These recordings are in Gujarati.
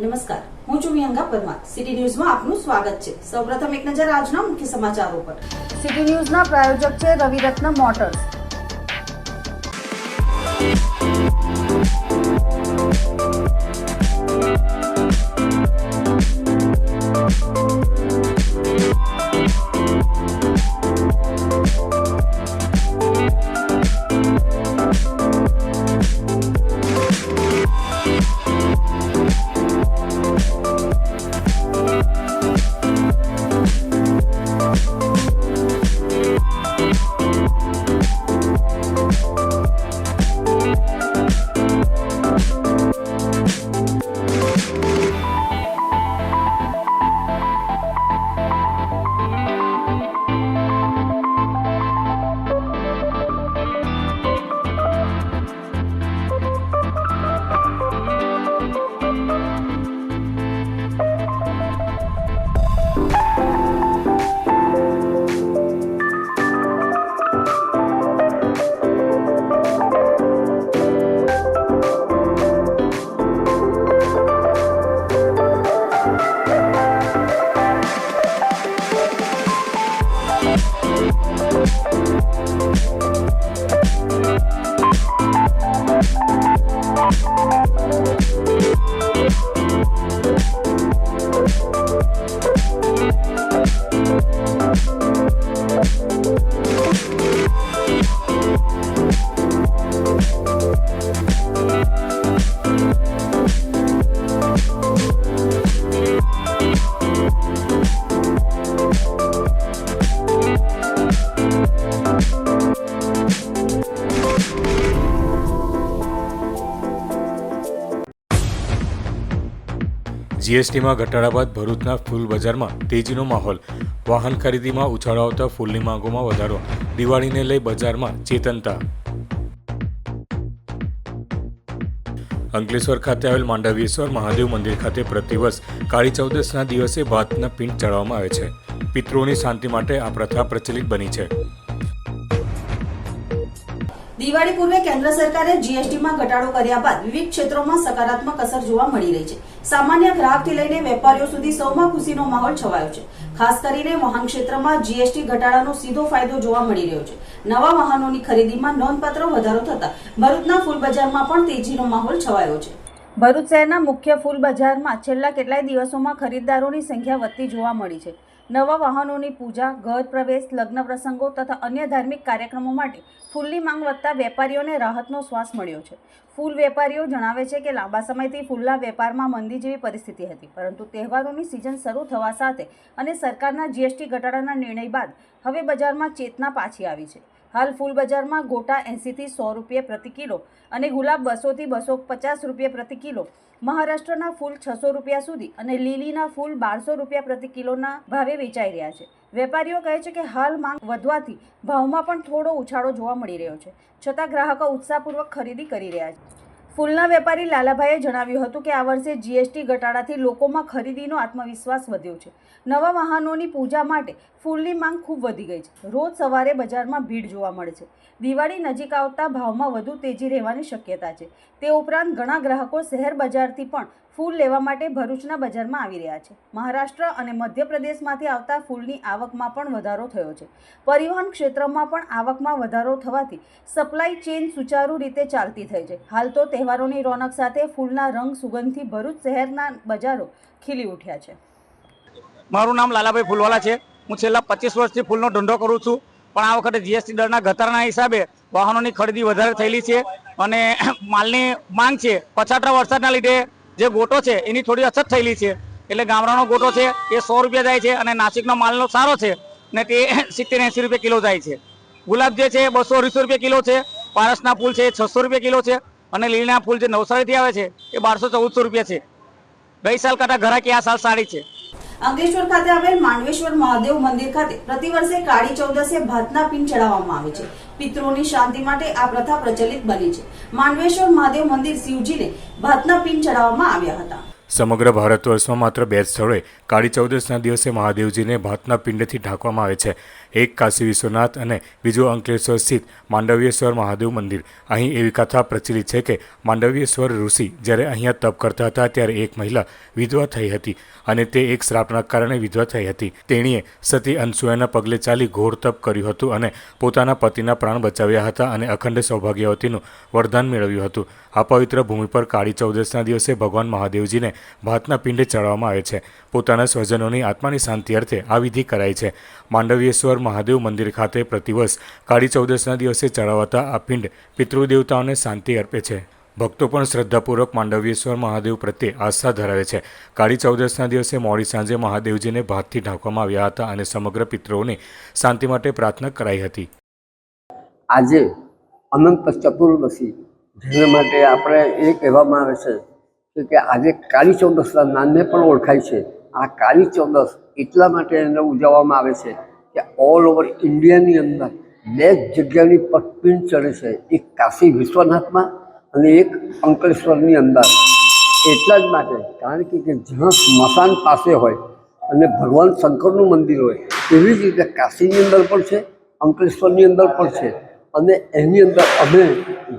નમસ્કાર. હું છું વિહંગા પરમાર. સિટી ન્યૂઝમાં આપનું સ્વાગત છે. સૌપ્રથમ એક નજર આજના મુખ્ય સમાચારો પર. સિટી ન્યૂઝના પ્રાયોજક છે રવિરત્ન મોટર્સ. જીએસટીમાં ઘટાડા બાદ ભરૂચના ફૂલ બજારમાં તેજીનો માહોલ. વાહન ખરીદીમાં ઉછાળો આવતા ફૂલની માંગોમાં વધારો. દિવાળીને લઈ બજારમાં ચેતનતા. અંકલેશ્વર ખાતે આવેલ માંડવીશ્વર મહાદેવ મંદિર ખાતે પ્રતિવર્ષ કાળી ચૌદસના દિવસે ભાતના પિંડ ચડાવવામાં આવે છે. પિતૃઓની શાંતિ માટે આ પ્રથા પ્રચલિત બની છે. દિવાળી પૂર્વે કેન્દ્ર સરકારે જીએસટીમાં ઘટાડો કર્યા બાદ વિવિધ ક્ષેત્રોમાં સકારાત્મક અસર જોવા મળી રહી છે. સામાન્ય ગ્રાહકથી લઈને વેપારીઓ સુધી સૌમાં ખુશીનો માહોલ છવાયો છે. ખાસ કરીને વાહન ક્ષેત્રમાં જીએસટી ઘટાડાનો સીધો ફાયદો જોવા મળી રહ્યો છે. નવા વાહનોની ખરીદીમાં નોંધપાત્ર વધારો થતા ભરૂચના ફૂલ બજારમાં પણ તેજીનો માહોલ છવાયો છે. ભરૂચ શહેરના મુખ્ય ફૂલ બજારમાં છેલ્લા કેટલાય દિવસોમાં ખરીદદારોની સંખ્યા વધતી જોવા મળી છે. નવા વાહનોની પૂજા, ઘર પ્રવેશ, લગ્ન પ્રસંગો તથા અન્ય ધાર્મિક કાર્યક્રમો માટે ફૂલની માંગ વધતા વેપારીઓને રાહતનો શ્વાસ મળ્યો છે. ફૂલ વેપારીઓ જણાવે છે કે લાંબા સમયથી ફૂલના વેપારમાં મંદી જેવી પરિસ્થિતિ હતી, પરંતુ તહેવારોની સિઝન શરૂ થવા સાથે અને સરકારના જીએસટી ઘટાડાના નિર્ણય બાદ હવે બજારમાં ચેતના પાછી આવી છે. હાલ ફૂલ બજારમાં ગોટા એંસીથી સો રૂપિયા પ્રતિ કિલો અને ગુલાબ બસોથી બસો પચાસ રૂપિયા પ્રતિ કિલો મહારાષ્ટ્રના ફૂલ છસો રૂપિયા સુધી અને લીલીના ફૂલ બારસો રૂપિયા પ્રતિ કિલોના ભાવે વેચાઈ રહ્યા છે. વેપારીઓ કહે છે કે હાલ માંગ વધવાથી ભાવમાં પણ થોડો ઉછાળો જોવા મળી રહ્યો છે, છતાં ગ્રાહકો ઉત્સાહપૂર્વક ખરીદી કરી રહ્યા છે. ફૂલના વેપારી લાલાભાઈએ જણાવ્યું હતું કે આ વર્ષે જીએસટી ઘટાડાથી લોકોમાં ખરીદીનો આત્મવિશ્વાસ વધ્યો છે. નવા વાહનોની પૂજા માટે ફૂલની માંગ ખૂબ વધી ગઈ છે. રોજ સવારે બજારમાં ભીડ જોવા મળે છે. દિવાળી નજીક આવતા ભાવમાં વધુ તેજી રહેવાની શક્યતા છે. તે ઉપરાંત ઘણા ગ્રાહકો શહેર બજારથી પણ ફૂલ લેવા માટે ભરૂચના બજારમાં આવી રહ્યા છે. મહારાષ્ટ્ર અને મધ્યપ્રદેશમાંથી આવતા ફૂલની આવકમાં પણ વધારો થયો છે. પરિવહન ક્ષેત્રમાં પણ આવકમાં વધારો થવાથી સપ્લાય ચેઇન સુચારુ રીતે ચાલતી થઈ છે. હાલ તો તહેવારોની રોનક સાથે ફૂલના રંગ સુગંધથી ભરૂચ શહેરના બજારો ખીલી ઉઠ્યા છે. મારું નામ લાલાભાઈ ફૂલવાલા છે. હું છેલ્લા પચીસ વર્ષથી ફૂલનો ધંધો કરું છું. પણ આ વખતે જીએસટી દરના ઘટાડાના હિસાબે વાહનોની ખરીદી વધારે થયેલી છે. અને માલની માંગ છે. પછાતરા વરસાદના લીધે જે ગોટો છે, એની થોડી અછત થયેલી છે. એટલે ગામડાનો ગોટો છે, એ સો રૂપિયા જાય છે અને નાસિકનો માલનો સારો છે ને તે સિત્તેર એંસી રૂપિયા કિલો જાય છે. ગુલાબ જે છે, બસો અઢીસો રૂપિયા કિલો છે, પારસના ફૂલ છે, એ છસો રૂપિયા કિલો છે અને લીલીના ફૂલ જે નવસારીથી આવે છે, એ બારસો ચૌદસો રૂપિયા છે. ગઈ સાલ કરતાં ઘરાકી આ સાલ સારી છે. અંકલેશ્વર ખાતે આવેલ માંડવેશ્વર મહાદેવ મંદિર ખાતે પ્રતિવર્ષે કાળી ચૌદસે ભાતના પિંડ ચડાવવામાં આવે છે. પિતૃની શાંતિ માટે આ પ્રથા પ્રચલિત બની છે. માંડવેશ્વર મહાદેવ મંદિર શિવજીને ભાતના પિંડ ચડાવવામાં આવ્યા હતા. સમગ્ર ભારત વર્ષમાં માત્ર બે સ્થળોએ કાળી ચૌદસના દિવસે મહાદેવજીને ભાતના પિંડથી ઢાંકવામાં આવે છે. એક કાશી વિશ્વનાથ અને બીજું અંકલેશ્વર સ્થિત માંડવ્યેશ્વર મહાદેવ મંદિર. અહીં એવી કથા પ્રચલિત છે કે માંડવ્યેશ્વર ઋષિ જ્યારે અહીંયા તપ કરતા હતા ત્યારે એક મહિલા વિધવા થઈ હતી અને તે એક શ્રાપના કારણે વિધવા થઈ હતી. તેણીએ સતી અનસુયાના પગલે ચાલી ઘોર તપ કર્યું હતું અને પોતાના પતિના પ્રાણ બચાવ્યા હતા અને અખંડ સૌભાગ્યવતીનું વરદાન મેળવ્યું હતું. આ પવિત્ર ભૂમિ પર કાળી ચૌદસના દિવસે ભગવાન મહાદેવજીને ભાતના પિંડ ચડાવવામાં આવે છે. પોતાના સ્વજનોની આત્માની શાંતિ અર્થે આ વિધિ કરાય છે. માંડવ્યેશ્વર મહાદેવ મંદિર ખાતે પ્રતિવર્ષ કાળી ચૌદસના દિવસે ચડાવાતા આ પિંડ પિતૃદેવતાઓને શાંતિ અર્પે છે. ભક્તો પણ શ્રદ્ધાપૂર્વક માંડવ્યેશ્વર મહાદેવ પ્રત્યે આસ્થા ધરાવે છે. કાળી ચૌદસના દિવસે મોડી સાંજે મહાદેવજીને ભાતથી ઢાંકવામાં આવ્યા હતા અને સમગ્ર પિત્રોને શાંતિ માટે પ્રાર્થના કરાઈ હતી. આજે અનંત ચતુર્દશી જેના માટે આપણે એ કહેવામાં આવે છે કે આજે કાળી ચૌદસના નામે પણ ઓળખાય છે. આ કાળી ચૌદસ એટલા માટે એને ઉજવવામાં આવે છે કે ઓલ ઓવર ઇન્ડિયાની અંદર બે જગ્યાની પર પિંડ ચડે છે. એક કાશી વિશ્વનાથમાં અને એક અંકલેશ્વરની અંદર. એટલા જ માટે કારણ કે કે જ્યાં સ્મશાન પાસે હોય અને ભગવાન શંકરનું મંદિર હોય, એવી જ રીતે કાશીની અંદર પણ છે, અંકલેશ્વરની અંદર પણ છે. અને એની અંદર અમે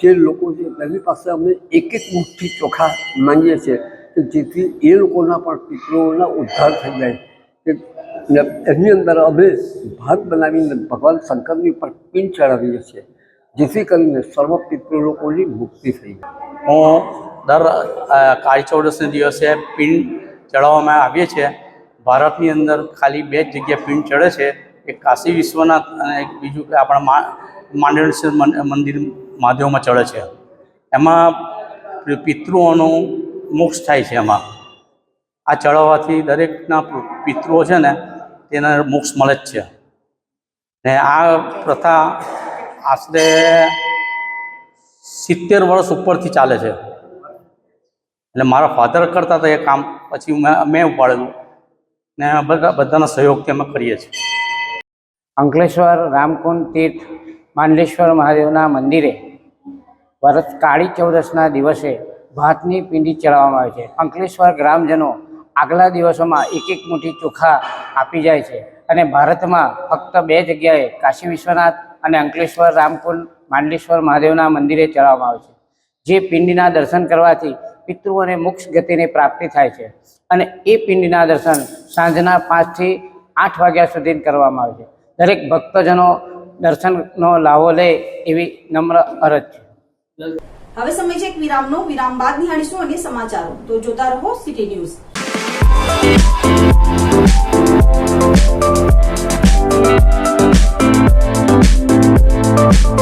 જે લોકો છે, એની પાસે અમે એક એક મુઠ્ઠી ચોખા માંગીએ છીએ. કે જેથી એ લોકોના પણ પિતૃઓના ઉદ્ધાર થઈ જાય. કે એની અંદર અમે ભાત બનાવીને ભગવાન શંકરની પર પિંડ ચડાવીએ છીએ. જેથી કરીને સર્વ પિતૃ લોકોની મુક્તિ થઈ જાય. હું દર કાળી ચૌદસને દિવસે પિંડ ચડાવવામાં આવીએ છીએ. ભારતની અંદર ખાલી બે જ જગ્યાએ પિંડ ચડે છે. એક કાશી વિશ્વનાથ અને એક બીજું આપણા માંડેશ્વર મંદિર મહાદેવમાં ચડે છે. એમાં પિતૃઓનું મોક્ષ થાય છે એમાં. આ ચડાવવાથી દરેકના પિતૃઓ છે ને, તેને મોક્ષ મળે જ છે. ને આ પ્રથા આશરે સિત્તેર વર્ષ ઉપરથી ચાલે છે. એટલે મારા ફાધર કરતા હતા એ કામ પછી મેં ઉપાડેલું. ને બધા, બધાના સહયોગથી અમે કરીએ છીએ. અંકલેશ્વર રામકુંડ તીર્થ માંડલેશ્વર મહાદેવના મંદિરે વરસ કાળી ચૌદસના દિવસે ભાતની પિંડી ચડાવવામાં આવે છે. અંકલેશ્વર ગ્રામજનો આગલા દિવસોમાં એક એક મુઠ્ઠી ચોખા આપી જાય છે અને ભારતમાં ફક્ત બે જગ્યાએ કાશી વિશ્વનાથ અને અંકલેશ્વર રામકુંડ, માંડલેશ્વર મહાદેવના મંદિરે ચડાવવામાં આવે છે. જે પિંડીના દર્શન કરવાથી પિતૃઓને મોક્ષ ગતિની પ્રાપ્તિ થાય છે અને એ પિંડીના દર્શન સાંજના પાંચથી આઠ વાગ્યા સુધી કરવામાં આવે છે. દરેક ભક્તજનો દર્શનનો લાભો લે એવી નમ્ર અરજ છે. હવે સમય છે એક વિરામનો. વિરામ બાદ નિહાળીશું અન્ય સમાચારો. તો જોતા રહો સિટી ન્યૂઝ. શ્રી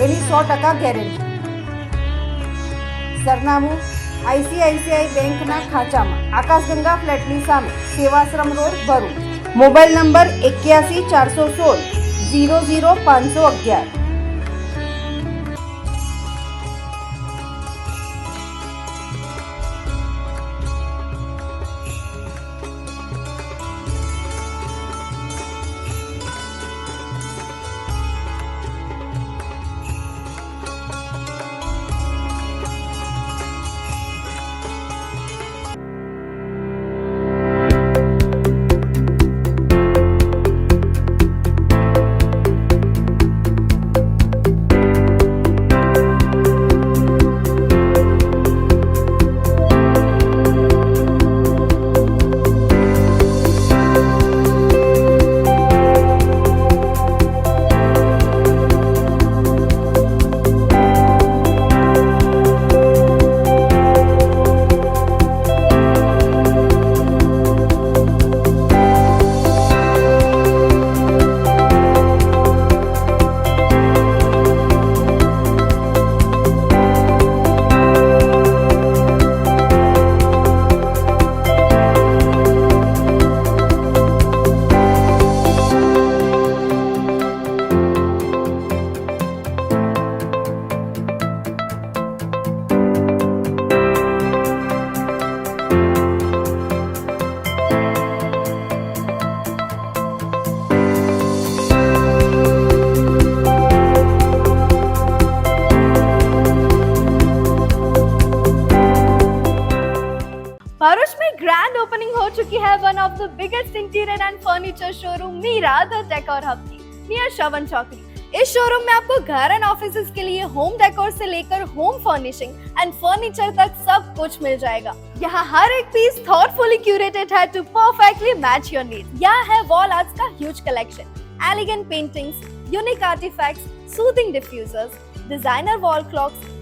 એની સો ટકા ગેરંટી સરનામું આઈસીઆઈસીઆઈ બેંકના ખાંચામાં. આકાશગંગા ફ્લેટની સામે. Sevashram road Bharuch. Mobile number એક્યાસી ચારસો સોળ, ઝીરો ઝીરો પાંચસો અગિયાર. Biggest interior and furniture showroom Mira the decor hub की नियर शवन चौकड़ी इस शोरूम में आपको घर एंड ऑफ़िस के लिए होम डेकोर से लेकर होम फर्निशिंग एंड फर्नीचर तक सब कुछ मिल जाएगा। यहाँ हर एक पीस थॉटफुली क्यूरेटेड है to perfectly match your need यहाँ है वॉल आर्ट्स का huge collection elegant paintings unique artifacts soothing diffusers designer wall clocks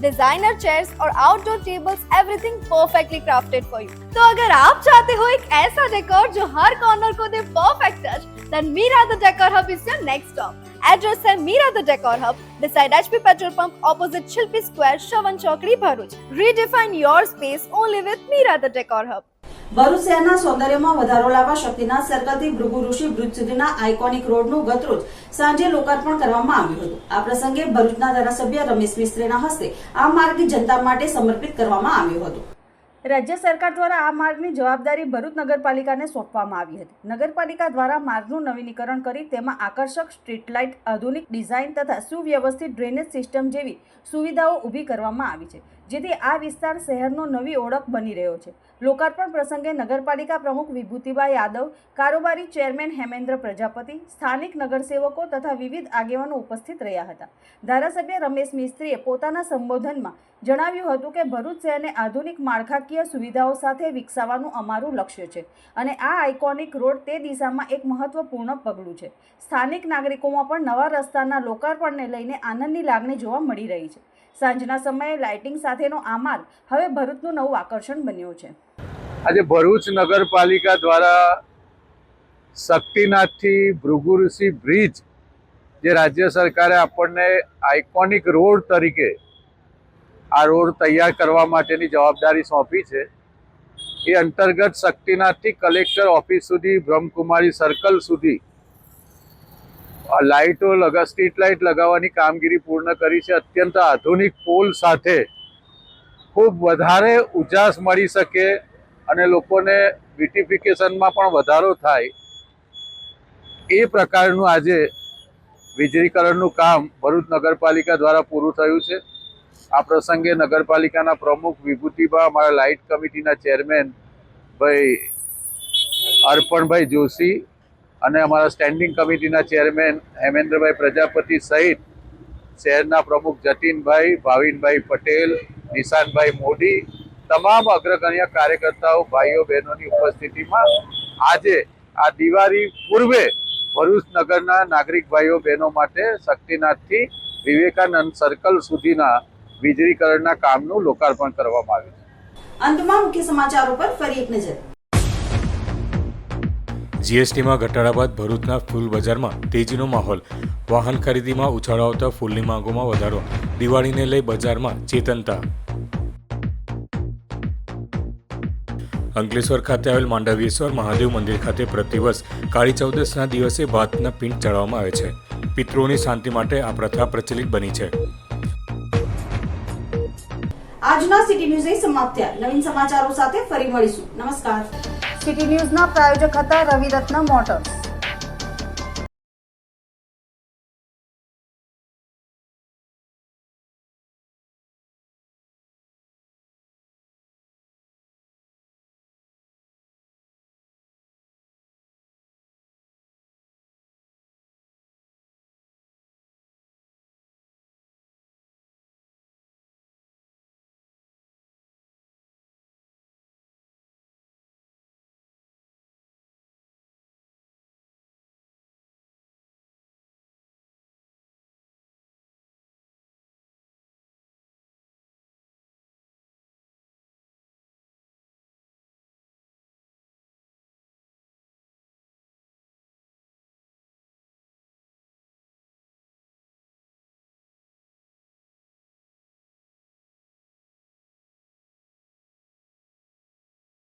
designer chairs और outdoor tables everything perfectly crafted for you तो अगर आप चाहते हो एक ऐसा डेकोर जो हर कॉर्नर को दे perfect touch then Mira the decor hub is your next stop address है Mira the decor hub beside HP petrol pump, opposite Shilpi Square, Shavan चौकड़ी Bharuch. Redefine your space only with Mira the Decor Hub. Bharuch શહેરના સૌંદર્યમાં વધારો લાવવા શક્તિનાથ સર્કલથી ભૃગુ ઋષિ બ્રિજ સુધીના આઇકોનિક રોડનું ગતરોજ સાંજે લોકાર્પણ કરવામાં આવ્યું હતું. આ પ્રસંગે ભરૂચના ધારાસભ્ય રમેશ મિસ્ત્રીના હસ્તે આ માર્ગ જનતા માટે સમર્પિત કરવામાં આવ્યો હતો. રાજ્ય સરકાર દ્વારા આ માર્ગની જવાબદારી ભરૂચ નગરપાલિકાને સોંપવામાં આવી હતી. નગરપાલિકા દ્વારા માર્ગનું નવીનીકરણ કરી તેમાં આકર્ષક સ્ટ્રીટ લાઇટ આધુનિક ડિઝાઇન તથા સુવ્યવસ્થિત ડ્રેનેજ સિસ્ટમ જેવી સુવિધાઓ ઊભી કરવામાં આવી છે. જેથી આ વિસ્તાર શહેરનો નવી ઓળખ બની રહ્યો છે. લોકાર્પણ પ્રસંગે નગરપાલિકા પ્રમુખ વિભૂતિબા યાદવ, કારોબારી ચેરમેન હેમેન્દ્ર પ્રજાપતિ, સ્થાનિક નગરસેવકો તથા વિવિધ આગેવાનો ઉપસ્થિત રહ્યા હતા. ધારાસભ્ય રમેશ મિસ્ત્રીએ પોતાના સંબોધનમાં જણાવ્યું હતું કે ભરૂચ શહેરને આધુનિક માળખાકીય સુવિધાઓ સાથે વિકસાવવાનું અમારું લક્ષ્ય છે અને આ આઇકોનિક રોડ તે દિશામાં એક મહત્વપૂર્ણ પગલું છે. સ્થાનિક નાગરિકોમાં પણ નવા રસ્તાના લોકાર્પણને લઈને આનંદની લાગણી જોવા મળી રહી છે. સાંજના સમયે લાઇટિંગ સાથેનો આ માર્ગ હવે ભરૂચનું નવું આકર્ષણ બન્યું છે. આજે ભરૂચ નગરપાલિકા દ્વારા શક્તિનાથથી ભૃગુઋષિ બ્રિજ, જે રાજ્ય સરકારે આપણને આઇકોનિક રોડ તરીકે આ રોડ તૈયાર કરવા માટેની જવાબદારી સોંપી છે. એ અંતર્ગત શક્તિનાથથી કલેક્ટર ઓફિસ સુધી, બ્રહ્મકુમારી સર્કલ સુધી લાઇટો લગા, સ્ટ્રીટ લાઇટ લગાવવાની કામગીરી પૂર્ણ કરી છે. અત્યંત આધુનિક પોલ સાથે ખૂબ વધારે ઉજાસ મળી શકે અને લોકોને બ્યુટિફિકેશનમાં પણ વધારો થાય. એ પ્રકારનું આજે વીજળીકરણનું કામ ભરૂચ નગરપાલિકા દ્વારા પૂરું થયું છે. આ પ્રસંગે નગરપાલિકાના પ્રમુખ વિભૂતિબા, અમારા લાઇટ કમિટીના ચેરમેન ભાઈ અર્પણભાઈ જોશી અને અમારા સ્ટેન્ડિંગ કમિટીના ચેરમેન હેમેન્દ્રભાઈ પ્રજાપતિ સહિત શહેરના પ્રમુખ જતીનભાઈ, ભાવિનભાઈ પટેલ, નિશાનભાઈ મોદી, તમામ અગ્રગણ્ય કાર્યકર્તાઓ, ભાઈઓ, બહેનોની ઉપસ્થિતિમાં આજે આ દિવાળી પૂર્વે ભરૂચ નગરના નાગરિક ભાઈઓ, બહેનો માટે શક્તિનાથથી વિવેકાનંદ સર્કલ સુધીના વીજળીકરણના કામનું લોકાર્પણ કરવામાં આવ્યું અંતમાં મુખ્ય સમાચારો પર ફરી એક નજર. જીએસટીમાં ઘટાડા બાદ ભરૂચના ફૂલ બજારમાં તેજીનો માહોલ. વાહન ખરીદીમાં ઉછાળો આવતા ફૂલની માંગોમાં વધારો. દિવાળીને લઈ બજારમાં ચેતનતા. અંકલેશ્વર ખાતે આવેલ માંડવ્યેશ્વર મહાદેવ મંદિર ખાતે પ્રતિવર્ષ કાળી ચૌદસના દિવસે ભાતના પિંડ ચડાવવામાં આવે છે. પિતૃઓની શાંતિ માટે આ પ્રથા પ્રચલિત બની છે. આજના સિટી ન્યૂઝ સમાપ્ત થયા. નવીન સમાચારો સાથે ફરી મળીશું. નમસ્કાર. સિટી ન્યૂઝના પ્રાયોજક હતા રવિરત્ન મોટર્સ